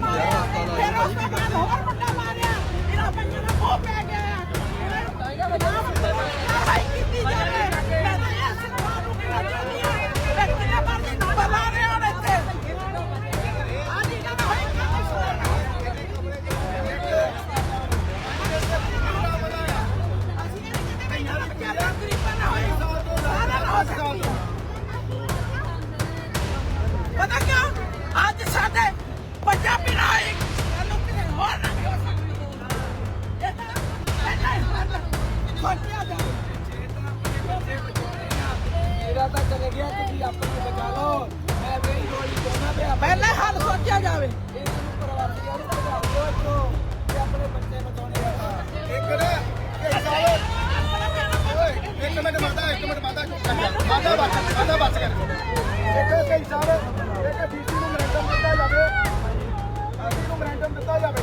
你呀大老爷 ਸੋਚਿਆ ਜਾਵੇ ਮੇਰਾ ਤਾਂ ਚਲੇ ਗਿਆ, ਤੁਸੀਂ ਆਪਣੇ ਬਚਾ ਲਓ। ਮੈਂ ਵੀ ਗੋਲੀ ਕੋਨਾ ਪਿਆ। ਪਹਿਲਾਂ ਹੱਲ ਸੋਚਿਆ ਜਾਵੇ। ਇਹਨਾਂ ਨੂੰ ਪ੍ਰਵਾਸੀ ਵਾਲੇ ਬਚਾ ਦਿਓ ਇੱਥੋਂ। ਤੇ ਆਪਣੇ ਬੱਚੇ ਬਚਾਉਣੇ ਆ। ਇੱਕ ਨਾ ਇਹ ਸਾਲੇ ਓਏ, ਇੱਕ ਮਿੰਟ ਮਾਤਾ, ਇੱਕ ਮਿੰਟ ਮਾਤਾ ਚੁੱਪ ਕਰ ਜਾ ਮਾਤਾ ਬਚ ਮਾਤਾ ਬਚ ਕਰ ਇੱਕ ਕਈ ਸਾਲ ਇੱਕ ਡੀਸੀ ਨੂੰ ਮੈਂਡਮ ਦਿੱਤਾ ਜਾਵੇ। ਡੀਸੀ ਨੂੰ ਮੈਂਡਮ ਦਿੱਤਾ ਜਾਵੇ।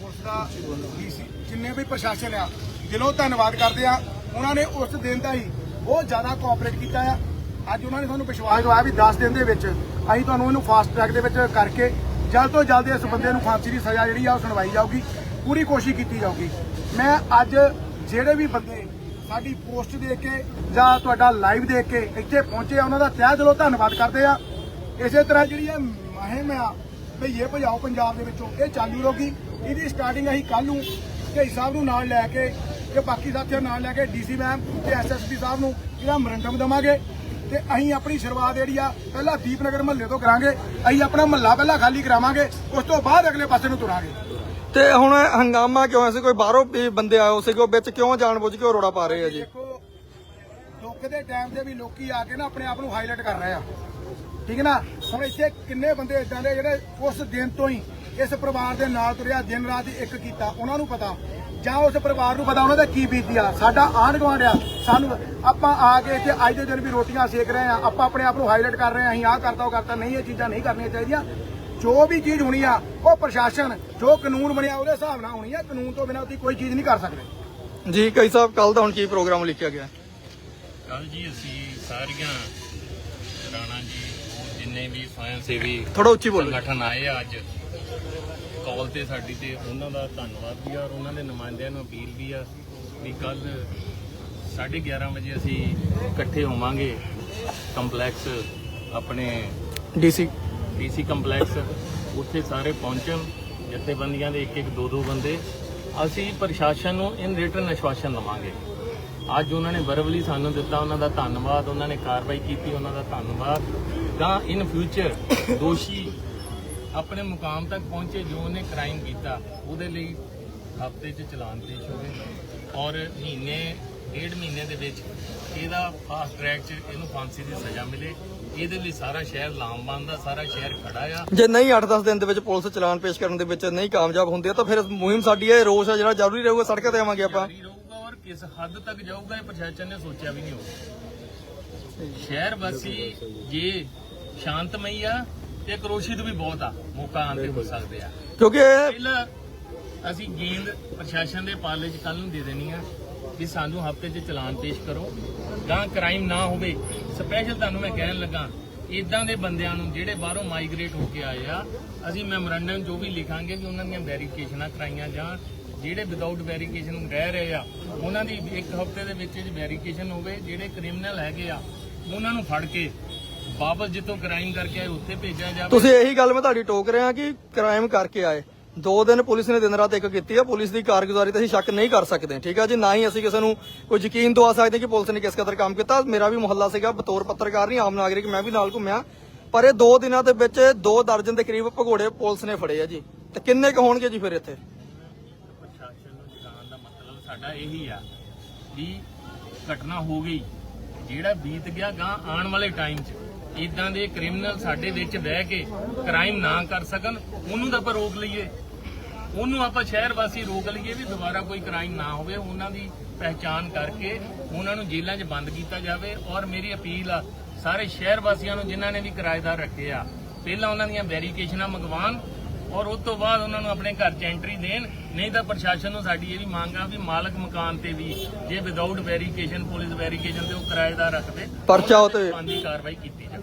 ਪੁਲਿਸ ਦਾ DC ਜਿੰਨੇ ਵੀ ਪ੍ਰਸ਼ਾਸਨ ਆ, ਦਿਲੋਂ ਧੰਨਵਾਦ ਕਰਦੇ ਆ। ਉਹਨਾਂ ਨੇ ਉਸ ਦਿਨ ਦਾ ਹੀ ਬਹੁਤ ਜ਼ਿਆਦਾ ਕੋਆਪਰੇਟ ਕੀਤਾ ਆ। ਅੱਜ ਉਹਨਾਂ ਨੇ ਸਾਨੂੰ ਵਿਸ਼ਵਾਸ ਦਵਾਇਆ ਵੀ 10 ਦਿਨ ਦੇ ਵਿੱਚ ਅਸੀਂ ਤੁਹਾਨੂੰ ਇਹਨੂੰ ਫਾਸਟ ਟਰੈਕ ਦੇ ਵਿੱਚ ਕਰਕੇ ਜਲਦ ਤੋਂ ਜਲਦ ਇਸ ਬੰਦੇ ਨੂੰ ਫਾਂਸੀ ਦੀ ਸਜ਼ਾ ਜਿਹੜੀ ਆ ਉਹ ਸੁਣਵਾਈ ਜਾਊਗੀ। ਪੂਰੀ ਕੋਸ਼ਿਸ਼ ਕੀਤੀ ਜਾਊਗੀ। ਮੈਂ ਅੱਜ ਜਿਹੜੇ ਵੀ ਬੰਦੇ ਸਾਡੀ ਪੋਸਟ ਦੇਖ ਕੇ ਜਾਂ ਤੁਹਾਡਾ ਲਾਈਵ ਦੇਖ ਕੇ ਇੱਥੇ ਪਹੁੰਚੇ ਆ, ਉਹਨਾਂ ਦਾ ਤਹਿ ਦਿਲੋਂ ਧੰਨਵਾਦ ਕਰਦੇ ਆ। ਇਸੇ ਤਰ੍ਹਾਂ ਜਿਹੜੀ ਆ ਮੁਹਿੰਮ ਆ, ਭਈਏ ਭਜਾਓ ਪੰਜਾਬ ਦੇ ਵਿੱਚੋਂ, ਇਹ ਚਾਲੂ ਰਹੂਗੀ। ਇਹਦੀ ਸਟਾਰਟਿੰਗ ਅਸੀਂ ਕੱਲ ਨੂੰ ਢੇਈ ਸਾਹਿਬ ਨੂੰ ਨਾਲ ਲੈ ਕੇ ਤੇ ਬਾਕੀ ਸਾਥੀਆਂ ਨਾਲ ਲੈ ਕੇ ਡੀਸੀ ਮੈਮ ਤੇ ਐਸਐਸਪੀ ਸਾਹਿਬ ਨੂੰ ਇਹਦਾ ਮਰੰਡਮ ਦਵਾਂਗੇ ਤੇ ਅਸੀਂ ਆਪਣੀ ਸ਼ੁਰੂਆਤ ਜਿਹੜੀ ਆ ਪਹਿਲਾਂ ਦੀਪਨਗਰ ਮਹੱਲੇ ਤੋਂ ਕਰਾਂਗੇ ਅਸੀਂ ਆਪਣਾ ਮਹੱਲਾ ਪਹਿਲਾਂ ਖਾਲੀ ਕਰਾਵਾਂਗੇ ਉਸ ਤੋਂ ਬਾਅਦ ਅਗਲੇ ਪਾਸੇ ਨੂੰ ਤੁਰਾਂਗੇ। ਤੇ ਹੁਣ ਹੰਗਾਮਾ ਕਿਉਂ ਐ ਸੀ ਕੋਈ ਬਾਹਰੋਂ ਵੀ ਬੰਦੇ ਆਏ ਸੀਗੇ ਉਹ ਵਿੱਚ ਕਿਉਂ ਜਾਣਬੁੱਝ ਕੇ ਰੋੜਾ ਪਾ ਰਹੇ ਆ ਜੀ? ਦੇਖੋ ਦੁੱਖ ਦੇ ਟਾਈਮ ਤੇ ਵੀ ਲੋਕੀ ਆ ਕੇ ਨਾ ਆਪਣੇ ਆਪ ਨੂੰ ਹਾਈਲਾਈਟ ਕਰ ਰਹੇ ਆ। ਠੀਕ ਹੈ ਨਾ? ਹੁਣ ਇੱਥੇ ਕਿੰਨੇ ਬੰਦੇ ਇਦਾਂ ਦੇ ਜਿਹੜੇ ਉਸ ਦਿਨ ਤੋਂ ਹੀ ਇਸ ਪਰਿਵਾਰ ਦੇ ਨਾਲ ਤੁਰਿਆ ਦਿਨ ਰਾਤ ਇੱਕ ਕੀਤਾ ਉਹਨਾਂ ਨੂੰ ਪਤਾ। ਜਾਂ ਉਸ ਪਰਿਵਾਰ ਨੂੰ ਪਤਾ ਉਹਨਾਂ ਦਾ ਕੀ ਬੀਤੀ ਆ। ਸਾਡਾ ਆਂਢ ਗੁਆਂਢ ਆ ਸਾਨੂੰ ਆਪਾਂ ਆ ਕੇ ਇੱਥੇ ਅੱਜ ਦੇ ਦਿਨ ਵੀ ਰੋਟੀਆਂ ਸੇਕ ਰਹੇ ਆ ਆਪਾਂ ਆਪਣੇ ਆਪ ਨੂੰ ਹਾਈਲਾਈਟ ਕਰ ਰਹੇ ਆ ਅਸੀਂ ਆਹ ਕਰਤਾ ਉਹ ਕਰਤਾ ਨਹੀਂ ਇਹ ਚੀਜ਼ਾਂ ਨਹੀਂ ਕਰਨੀਆਂ ਚਾਹੀਦੀਆਂ। ਜੋ ਵੀ ਚੀਜ਼ ਹੋਣੀ ਆ ਉਹ ਪ੍ਰਸ਼ਾਸਨ ਜੋ ਕਾਨੂੰਨ ਬਣਿਆ ਉਹਦੇ ਹਿਸਾਬ ਨਾਲ ਹੋਣੀ ਆ ਕਾਨੂੰਨ ਤੋਂ ਬਿਨਾਂ ਉਹਦੀ ਕੋਈ ਚੀਜ਼ ਨਹੀਂ ਕਰ ਸਕਦੇ। ਜੀ ਕਈ ਸਾਹਿਬ ਕੱਲ ਦਾ ਹੁਣ ਕੀ ਪ੍ਰੋਗਰਾਮ ਲਿਖਿਆ ਗਿਆ? ਕੱਲ ਜੀ ਅਸੀਂ ਸਾਰੀਆਂ ਰਾਣਾ ਜੀ ਜਿੰਨੇ ਵੀ ਸਵੈਂ ਸੇਵੀ ਥੋੜਾ ਉੱਚੀ ਬੋਲੋ। ਸੰਗਠਨ ਆਏ ਆ ਅੱਜ ਕਾਲ ਤੇ ਸਾਡੀ ਤੇ ਉਹਨਾਂ ਦਾ ਧੰਨਵਾਦ ਵੀ ਆ ਔਰ ਉਹਨਾਂ ਦੇ ਨੁਮਾਇੰਦਿਆਂ ਨੂੰ ਅਪੀਲ ਵੀ ਆ ਵੀ ਕੱਲ 11:30 ਵਜੇ ਅਸੀਂ ਇਕੱਠੇ ਹੋਵਾਂਗੇ ਕੰਪਲੈਕਸ ਆਪਣੇ ਡੀਸੀ ਡੀਸੀ ਕੰਪਲੈਕਸ ਉੱਥੇ ਸਾਰੇ ਪਹੁੰਚਣ ਜਥੇਬੰਦੀਆਂ ਦੇ ਇੱਕ ਇੱਕ ਦੋ ਦੋ ਬੰਦੇ। ਅਸੀਂ ਪ੍ਰਸ਼ਾਸਨ ਨੂੰ ਇਨ ਰਿਟਰਨ ਆਸ਼ਵਾਸਨ ਲਵਾਂਗੇ। ਅੱਜ ਉਹਨਾਂ ਨੇ ਵਰਬਲੀ ਸਾਨੂੰ ਦਿੱਤਾ ਉਹਨਾਂ ਦਾ ਧੰਨਵਾਦ ਉਹਨਾਂ ਨੇ ਕਾਰਵਾਈ ਕੀਤੀ ਉਹਨਾਂ ਦਾ ਧੰਨਵਾਦ। ਤਾਂ ਇਨ ਫਿਊਚਰ ਦੋਸ਼ੀ ਆਪਣੇ ਮੁਕਾਮ ਤੱਕ ਪਹੁੰਚੇ ਜੋ ਉਹਨੇ ਕ੍ਰਾਈਮ ਕੀਤਾ ਉਹਦੇ ਲਈ ਹਫ਼ਤੇ 'ਚ ਚਲਾਨ ਪੇਸ਼ ਹੋਵੇ ਔਰ ਮਹੀਨੇ ਡੇਢ ਮਹੀਨੇ ਦੇ ਵਿੱਚ ਇਹਦਾ ਫਾਸਟ ਟਰੈਕ 'ਚ ਇਹਨੂੰ ਫਾਂਸੀ ਦੀ ਸਜ਼ਾ ਮਿਲੇ। ਇਹਦੇ ਲਈ ਸਾਰਾ ਸ਼ਹਿਰ ਲਾਮਬੰਦ ਦਾ ਸਾਰਾ ਸ਼ਹਿਰ ਖੜਾ ਆ। ਜੇ ਨਹੀਂ 8-10 ਦਿਨ ਦੇ ਵਿੱਚ ਪੁਲਿਸ ਚਲਾਨ ਪੇਸ਼ ਕਰਨ ਦੇ ਵਿੱਚ ਨਹੀਂ ਕਾਮਯਾਬ ਹੁੰਦੀ ਤਾਂ ਫਿਰ ਮੁਹਿੰਮ ਸਾਡੀ ਇਹ ਰੋਸ ਹੈ ਜਿਹੜਾ ਜ਼ਰੂਰੀ ਰਹੂਗਾ ਸੜਕਾਂ ਤੇ ਆਵਾਂਗੇ ਆਪਾਂ। ਜਾਰੀ ਰਹੂਗਾ ਔਰ ਕਿਸ ਹੱਦ ਤੱਕ ਜਾਊਗਾ ਇਹ ਪ੍ਰਸ਼ਾਸਨ ਨੇ ਸੋਚਿਆ ਵੀ ਨਹੀਂ ਹੋਊਗਾ। ਸ਼ਹਿਰ ਵਾਸੀ ਜੇ ਸ਼ਾਂਤਮਈ ਆ ਤੇ ਕਰੋਸ਼ਿਤ ਵੀ ਬਹੁਤ ਆ ਮੌਕਾ ਆਂਦੇ ਹੋ ਸਕਦੇ ਆ। ਕਿਉਂਕਿ ਪਹਿਲਾਂ ਅਸੀਂ ਗੇਂਦ ਪ੍ਰਸ਼ਾਸਨ ਦੇ ਪਾਲੇ 'ਚ ਕੱਲ ਨੂੰ ਦੇ ਦੇਣੀ ਆ ਕਿ ਸਾਨੂੰ ਹਫ਼ਤੇ 'ਚ ਚਲਾਨ ਪੇਸ਼ ਕਰੋ। ਗਾਂ ਕ੍ਰਾਈਮ ਨਾ ਹੋਵੇ ਸਪੈਸ਼ਲ ਤੁਹਾਨੂੰ ਮੈਂ ਕਹਿਣ ਲੱਗਾ ਇਦਾਂ ਦੇ ਬੰਦਿਆਂ ਨੂੰ ਜਿਹੜੇ ਬਾਹਰੋਂ ਮਾਈਗ੍ਰੇਟ ਹੋ ਕੇ ਆਏ ਆ ਅਸੀਂ ਮੈਮੋਰੰਡਮ ਜੋ ਵੀ ਲਿਖਾਂਗੇ ਵੀ ਉਹਨਾਂ ਦੀਆਂ ਵੈਰੀਫਿਕੇਸ਼ਨਾਂ ਕਰਾਈਆਂ ਜਾਂ ਜਿਹੜੇ ਵਿਦਆਊਟ ਵੈਰੀਫਿਕੇਸ਼ਨ ਰਹਿ ਰਹੇ ਆ ਉਹਨਾਂ ਦੀ ਇੱਕ ਹਫ਼ਤੇ ਦੇ ਵਿੱਚ ਵਿੱਚ ਵੈਰੀਫਿਕੇਸ਼ਨ ਹੋਵੇ ਜਿਹੜੇ ਕ੍ਰਿਮੀਨਲ ਹੈਗੇ ਆ ਉਹਨਾਂ ਨੂੰ ਫੜ ਕੇ ਵਾਪਸ ਜਿੱਥੋਂ ਕ੍ਰਾਈਮ ਕਰਕੇ ਆਏ ਉੱਥੇ ਭੇਜਿਆ ਜਾਵੇ। ਤੁਸੀਂ ਇਹੀ ਗੱਲ ਮੈਂ ਤੁਹਾਡੀ ਟੋਕ ਰਿਹਾ ਕਿ ਕ੍ਰਾਈਮ ਕਰਕੇ ਆਏ। ਦੋ ਦਿਨ ਪੁਲਿਸ ਨੇ ਦਿਨ ਰਾਤ ਇੱਕ ਕੀਤੀ ਹੈ ਪੁਲਿਸ ਦੀ ਕਾਰਗੁਜ਼ਾਰੀ ਤੇ ਅਸੀਂ ਸ਼ੱਕ ਨਹੀਂ ਕਰ ਸਕਦੇ। ਠੀਕ ਹੈ ਜੀ? ਨਾ ਹੀ ਅਸੀਂ ਕਿਸੇ ਨੂੰ ਕੋਈ ਯਕੀਨ ਦਵਾ ਸਕਦੇ ਕਿ ਪੁਲਿਸ ਨੇ ਕਿਸ ਕਦਰ ਕੰਮ ਕੀਤਾ। ਮੇਰਾ ਵੀ ਮੁਹੱਲਾ ਸੀਗਾ ਬਤੌਰ ਪੱਤਰਕਾਰ ਨਹੀਂ ਆਮ ਨਾਗਰਿਕ ਮੈਂ ਵੀ ਨਾਲ ਘੁੰਮਿਆ। ਪਰ ਇਹ ਦੋ ਦਿਨਾਂ ਦੇ ਵਿੱਚ ਦੋ ਦਰਜਨ ਦੇ ਕਰੀਬ ਭਗੌੜੇ ਪੁਲਿਸ ਨੇ ਫੜੇ ਆ ਜੀ। ਤੇ ਕਿੰਨੇ ਕੁ ਹੋਣਗੇ ਜੀ ਫਿਰ ਇੱਥੇ? ਪ੍ਰਸ਼ਾਸਨ ਨੂੰ ਜਗਾਉਣ ਦਾ ਮਤਲਬ ਸਾਡਾ ਇਹੀ ਆ ਵੀ ਘਟਨਾ ਹੋ ਗਈ। ਜਿਹੜਾ ਬੀਤ ਗਿਆ ਗਾਂ ਆਉਣ ਵਾਲੇ ਟਾਈਮ 'ਚ। ਇਦਾਂ ਦੇ ਕ੍ਰਿਮੀਨਲ ਸਾਡੇ ਵਿੱਚ ਬਹਿ ਕੇ ਕ੍ਰਾਈਮ ਨਾ ਕਰ ਸਕਣ ਉਹਨੂੰ ਤਾਂ ਆਪਾਂ ਰੋਕ ਲਈਏ। ਉਹਨੂੰ ਆਪਾਂ ਸ਼ਹਿਰ ਵਾਸੀ ਰੋਕ ਲਈਏ ਵੀ ਦੁਬਾਰਾ ਕੋਈ ਕ੍ਰਾਈਮ ਨਾ ਹੋਵੇ ਉਹਨਾਂ ਦੀ ਪਹਿਚਾਨ ਕਰਕੇ ਉਹਨਾਂ ਨੂੰ ਜੇਲ੍ਹਾਂ 'ਚ ਬੰਦ ਕੀਤਾ ਜਾਵੇ। ਔਰ ਮੇਰੀ ਅਪੀਲ ਆ ਸਾਰੇ ਸ਼ਹਿਰ ਵਾਸੀਆਂ ਨੂੰ ਜਿਨ੍ਹਾਂ ਨੇ ਵੀ ਕਿਰਾਏਦਾਰ ਰੱਖੇ ਆ ਪਹਿਲਾਂ ਉਹਨਾਂ ਦੀਆਂ ਵੈਰੀਫਿਕੇਸ਼ਨਾਂ ਮੰਗਵਾਉਣ ਔਰ ਉਸ ਤੋਂ ਬਾਅਦ ਉਹਨਾਂ ਨੂੰ ਆਪਣੇ ਘਰ 'ਚ ਐਂਟਰੀ ਦੇਣ। ਨਹੀਂ ਤਾਂ ਪ੍ਰਸ਼ਾਸਨ ਨੂੰ ਸਾਡੀ ਇਹ ਵੀ ਮੰਗ ਆ ਵੀ ਮਾਲਕ ਮਕਾਨ ਤੇ ਵੀ ਜੇ ਵਿਦਆਊਟ ਵੈਰੀਫਿਕੇਸ਼ਨ ਪੁਲਿਸ ਵੈਰੀਫਿਕੇਸ਼ਨ ਤੇ ਉਹ ਕਿਰਾਏਦਾਰ ਰੱਖਦੇ ਪਰਚਾ ਉਹ ਤੇ ਬੰਦੀ ਕਾਰਵਾਈ ਕੀਤੀ ਜਾਵੇ।